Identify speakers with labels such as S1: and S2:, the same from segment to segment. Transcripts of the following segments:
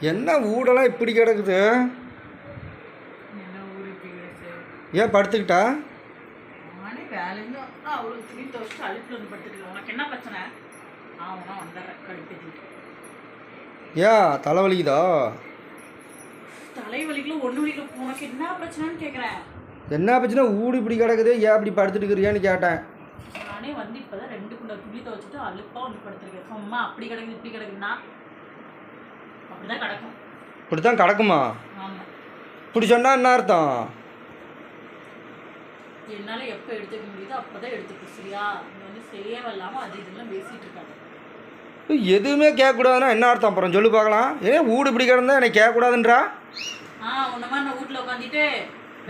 S1: என்ன ஊடெல்லாம் இப்படி கிடக்குது? ஏன் படுத்துக்கிட்டா? ஏன் தலைவலிக்குதா
S2: என்ன பிரச்சனைன்னு கேட்குறேன்
S1: என்ன பிரச்சனை? ஊடு இப்படி கிடக்குது. ஏன் இப்படி படுத்துட்டு இருக்கிறியான்னு கேட்டேன்.
S2: நானே வந்து இப்போதான் ரெண்டு குண்டா துணி துவச்சிட்டு அழுப்பா வந்து படுத்துருக்கேன். சும்மா அப்படி கிடக்குது இப்படி கிடக்குதுன்னா அப்படிதான் கிடக்கும்.
S1: இப்படி தான் கிடக்குமா?
S2: ஆமாம்
S1: இப்படி சொன்னால் என்ன அர்த்தம்?
S2: என்னால் எப்போ எடுத்துக்க முடியுதோ அப்போ தான் எடுத்துக்க சரியா? நீ வந்து தேவையில்லாமல் அது இதெல்லாம் பேசிகிட்டு இருக்காங்க
S1: எதுவுமே கேட்கக்கூடாதுன்னா என்ன அர்த்தம்? அப்புறம் சொல்லி பார்க்கலாம். ஏன் ஊடு இப்படி கிடந்தா என்னை கேட்கக்கூடாதுன்றா?
S2: ஆ உன்ன மாதிரி நான் வீட்டில் உட்காந்துட்டு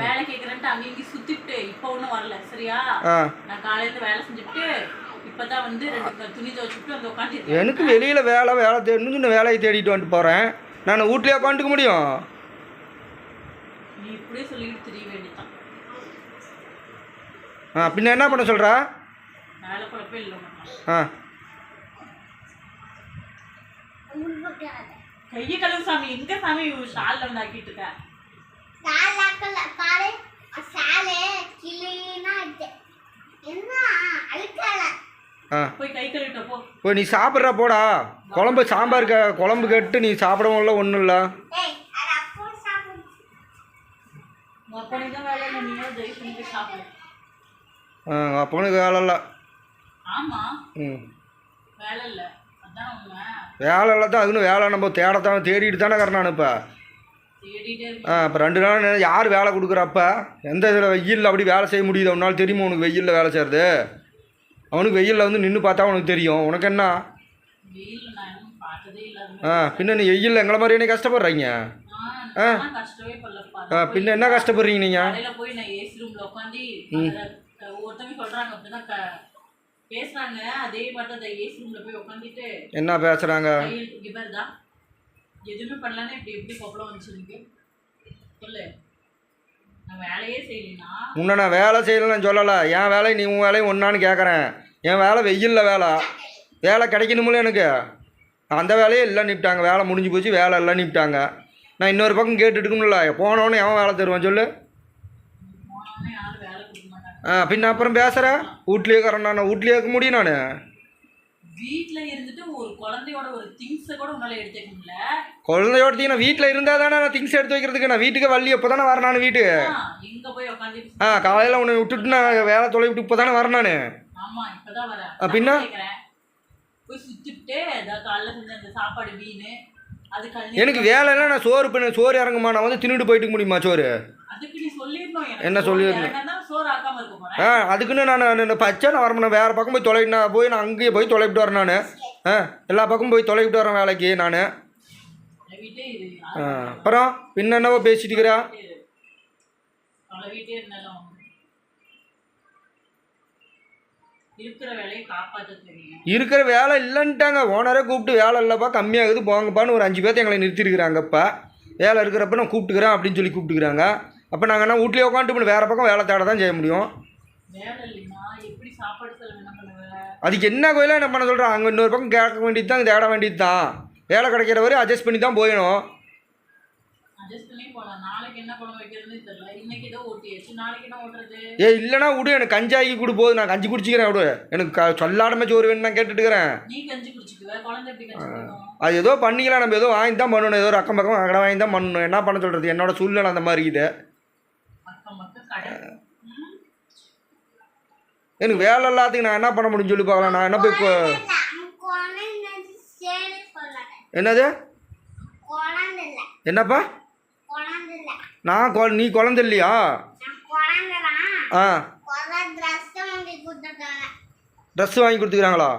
S2: வேலை கேட்குறேன்ட்டு அங்கேயும் இங்கேயும் சுற்றிட்டு இப்போ ஒன்றும் வரல சரியா?
S1: ஆ.
S2: நான் காலையிலேருந்து வேலை செஞ்சுட்டு வந்து துணி துவச்சிட்டு வந்து
S1: எனக்கு வெளியில் வேலை வேலை இந்த வேலையை தேடிட்டு வந்துட்டு போகிறேன் நான் வீட்லேயே உட்காந்துக்க முடியும்?
S2: நீ இப்படியே சொல்லிட்டு தெரிய வேண்டியதான்
S1: ஆ பின்ன என்ன பண்ண சொல்கிறா
S2: வேலை குழப்பம் இல்லை உனக்கு
S1: ஆ.
S2: கையை கழுவு சாமி எங்க சாமி ஷாலில் வந்து ஆக்கிட்டு இருக்க?
S3: பாரு. கிளீனா என்ன?
S2: போய் கை கழுவிட்ட போ.
S1: போய் நீ சாப்பிட்றா போடா. குழம்பு சாம்பார் க குழம்பு கட்டு நீ சாப்பிடவும் இல்லை ஒன்றும் இல்லை. அப்பனுக்கு வேலை இல்லை
S2: ஆமா.
S1: ம்.
S2: வேலை இல்லை.
S1: தான் அதுன்னு வேலை நம்ம தேடத்தான் தேடிட்டு தானே கரணானு இப்போ.
S2: தேடிட்டே
S1: ஆ இப்போ ரெண்டு நாள் யார் வேலை கொடுக்குறப்ப எந்த இதில் வெயிலில் அப்படி வேலை செய்ய முடியுது உன்னால் தெரியுமா உனக்கு வெயிலில் வேலை செய்கிறது அவனுக்கு வெயிலில் வந்து நின்று பார்த்தா உனக்கு தெரியும். உனக்கு என்ன? ஆ பின்ன நீ வெயிலில் எங்களை மாதிரி என்ன கஷ்டப்படுறீங்க?
S2: பண்ணலப்பா
S1: ஆ. பின்ன என்ன கஷ்டப்படுறீங்க நீங்கள்
S2: பேசுறாங்க. அதே மாதிரி அந்த ஏசி ரூம்ல போய் உட்காந்துட்டு
S1: என்ன பேசுகிறாங்க
S2: கையில் இவர் தான் எதுவுமே பண்ணலன்னா இப்படி எப்படி கொப்பளம் வந்துச்சு சொல்லு.
S1: உன்னை நான் வேலை செய்யலைன்னு சொல்லலை. என் வேலை நீ உன் வேலையும் ஒன்றான்னு கேட்குறேன் என் வேலை வெயிலில் வேலை. வேலை கிடைக்கணுமில்ல எனக்கு. அந்த வேலையே எல்லாம் நிப்பிட்டாங்க வேலை முடிஞ்சு போச்சு வேலை எல்லாம் நிப்பிட்டாங்க நான் இன்னொரு பக்கம் கேட்டுட்டு இருக்கணும்ல போனவொடனே எவன் வேலை தருவான் சொல்லு? ஆ பின்ன அப்புறம் பேசுகிற வீட்லேயே இருக்கிறேன் நான். வீட்லேயே இருக்க முடியும் நான்.
S2: வீட்ல இருந்துட்டு ஒரு குழந்தையோட ஒரு திங்ஸை கூட உன்னால எடுத்துக்க முடியல.
S1: குழந்தையோடத்தையும் நான் வீட்டில் இருந்தால் தானே நான் திங்ஸ் எடுத்து வைக்கிறதுக்கு? நான் வீட்டுக்கு வள்ளி எப்போ தானே வரேன் நான் வீட்டுக்கு
S2: ஆ, எங்க போய் உட்காந்து
S1: ஆ காலையில் உன்னை விட்டுட்டு நான் வேலை தொலை விட்டு இப்போ தானே வரேன் நான்.
S2: ஆமா இப்பதான் வரேன்.
S1: பின்ன?
S2: போய் சுத்திட்டு காலைல செஞ்ச அந்த சாப்பாடு மீன்
S1: எனக்கு வேலையெல்லாம் நான் சோறு பண்ண சோறு இறங்குமா? நான் வந்து தின்னுட்டு போயிட்டு முடியுமா சோறு? என்ன
S2: சோறு
S1: ஆ அதுக்குன்னு நான் பச்சை நான் வரணும் வேறு பக்கம் போய் தொலை நான் போய் நான் அங்கேயே போய் தொலைவிட்டு வரேன் நான். ஆ எல்லா பக்கமும் போய் தொலைவிட்டு வரேன் வேலைக்கு நான். ஆ அப்புறம் பின்ன என்னவோ பேசிட்டு இருக்கிறா?
S2: இருக்கிற
S1: வேலை இல்லைன்ட்டாங்க. ஓனரே கூப்பிட்டு வேலை இல்லைப்பா கம்மியாகுது போங்கப்பான்னு ஒரு அஞ்சு பேர்த்த எங்களை நிறுத்திருக்கிறாங்கப்பா வேலை இருக்கிறப்ப நான் கூப்பிட்டுக்கிறேன் அப்படின்னு சொல்லி கூப்பிட்டுக்கிறாங்க. அப்போ நாங்கள் என்ன வீட்லேயே உட்காந்துட்டு வேறு பக்கம் வேலை தேட தான் செய்ய முடியும். அதுக்கு என்ன கோயிலாக என்ன பண்ண சொல்கிறேன் அங்கே இன்னொரு பக்கம் கேட்க வேண்டியது தான் தேட வேண்டியது தான். வேலை கிடைக்கிற வரை அட்ஜஸ்ட் பண்ணி தான்
S2: ஓட்டுறது?
S1: ஏ இல்லைனா விடு எனக்கு கஞ்சாக்கி கொடு போகுது நான் கஞ்சி குடிச்சிக்கிறேன் விடு. எனக்கு க சொல்லாடமே சோறு வேணும் நான் கேட்டுட்டு இருக்கிறேன்
S2: நீ கஞ்சி குடிச்சுக்குவ? குழந்தை எப்படி கஞ்சி குடிக்கும்?
S1: அது ஏதோ பண்ணிக்கலாம். நம்ம ஏதோ வாங்கி தான் பண்ணணும். ஏதோ அக்கம் பக்கம் கடை வாங்கி தான் பண்ணணும். என்ன பண்ண சொல்கிறது என்னோட சூழ்நிலை அந்த மாதிரி இருக்குது
S2: அக்கம் பக்கம் கடை ம்?
S1: எனக்கு வேலை எல்லாத்துக்கு நான் என்ன பண்ண முடியும்னு சொல்லி பார்க்கலாம். நான் என்ன போய் என்னது? என்னப்பா? நான் கொ நீ குழந்த இல்லையா? ஆ.
S3: ட்ரெஸ் வாங்கி
S1: கொடுத்துக்கிறாங்களா?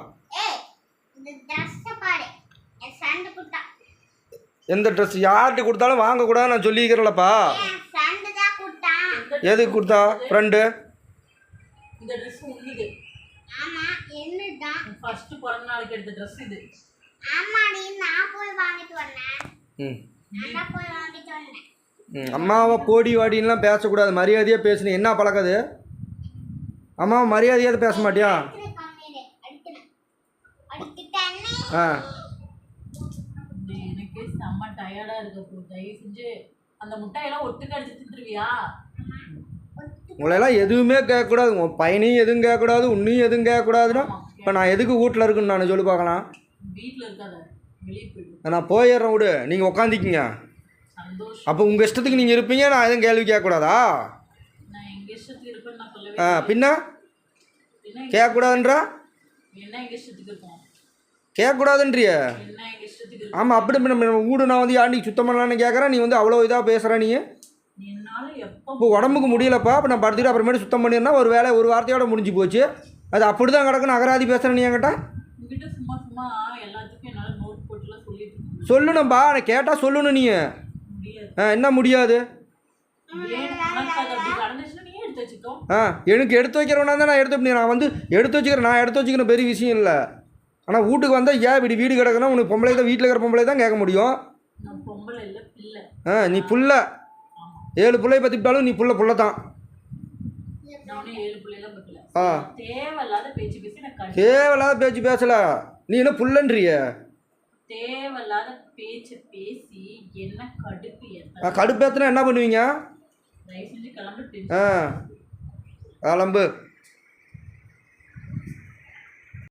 S1: எந்த ட்ரெஸ் யார்கிட்ட கொடுத்தாலும் வாங்கக்கூடாது நான் சொல்லிக்கிறேன்லப்பா
S3: என் ஃப்ரெண்டு தான் கொடுத்தான்
S1: எதுக்கு கொடுத்தா? ஃப்ரெண்டு
S2: இந்த ட்ரெஸ் உன்னிது.
S3: ஆமா என்னதான்
S2: ஃபர்ஸ்ட் பிறந்த நாளுக்கு எடுத்த ட்ரெஸ் இது.
S3: ஆமாடி நான் போய் வாங்கிட்டு வந்தேன்.
S1: ம்.
S3: நான் தான் போய் வாங்கிட்டு வந்தேன்.
S1: ம், அம்மாவை போடி வாடின்லாம் பேசக்கூடாது. மரியாதையாக பேசணும் என்ன பழக்கது அம்மாவை மரியாதையாக பேச மாட்டியா? ஆ.
S2: எனக்கு செம்ம டயர்டா இருக்கு. தயவு செஞ்சு அந்த முட்டையெல்லாம் ஒட்டுக்க அடிச்சு தின்றுவியா?
S1: உங்களையெல்லாம் எதுவுமே கேட்கக்கூடாது. உன் பையனையும் எதுவும் கேட்கக்கூடாது உன்னையும் எதுவும் கேட்கக்கூடாதுன்னா இப்போ நான் எதுக்கு வீட்டில் இருக்குன்னு நான் சொல்லி பார்க்கலாம்.
S2: வீட்ல இருக்காத
S1: நான் போயிடுறேன் விடு. நீங்கள் உக்காந்திக்கிங்க.
S2: சந்தோஷம்.
S1: அப்போ உங்கள் இஷ்டத்துக்கு நீங்கள் இருப்பீங்க நான் எதுவும் கேள்வி கேட்கக்கூடாதா? ஆ. பின்ன? கேட்கக்கூடாதுன்றா? கேட்கக்கூடாதுன்றிய. ஆமாம் அப்படி நம்ம வீடு நான் வந்து யாண்டி சுத்தம் பண்ணலான்னு கேட்குறேன் நீ வந்து அவ்வளோ இதாக பேசுகிற நீ? இப்போ உடம்புக்கு முடியலப்பா இப்போ நான் படுத்துட்டு அப்புறமேட்டு சுத்தம் பண்ணிருந்தா ஒரு வேலை ஒரு வார்த்தையோட முடிஞ்சு போச்சு. அது அப்படி தான் கிடக்குன்னு அகராதி பேசுகிறேன் நீ என்கிட்ட. சொல்லணும்பா நான் கேட்டால் சொல்லணும் நீ. என்ன முடியாது? ஆ எனக்கு எடுத்து வைக்கிறவனா தான் நான் எடுத்து நான் வந்து எடுத்து வச்சுக்கிறேன் நான் எடுத்து வச்சுக்கிற பெரிய விஷயம் இல்லை. ஆனால் வீட்டுக்கு வந்தால் ஏன் இப்படி வீடு கிடக்குன்னா உனக்கு பொம்பளை தான் வீட்டில் இருக்கிற பொம்பளை தான் கேட்க முடியும். ஆ நீ புள்ள. ஏழு பிள்ளைய பற்றிவிட்டாலும் நீ புள்ள புள்ள தான். ஆ.
S2: தேவையில்லாத பேச்சு
S1: பேசல. நீ என்ன புள்ளன்றிய?
S2: தேவையில்லாத பேச்சு பேசி என்ன கடுப்பு
S1: கடுப்பேத்துனா என்ன பண்ணுவீங்க? ஆ. கிளம்பு.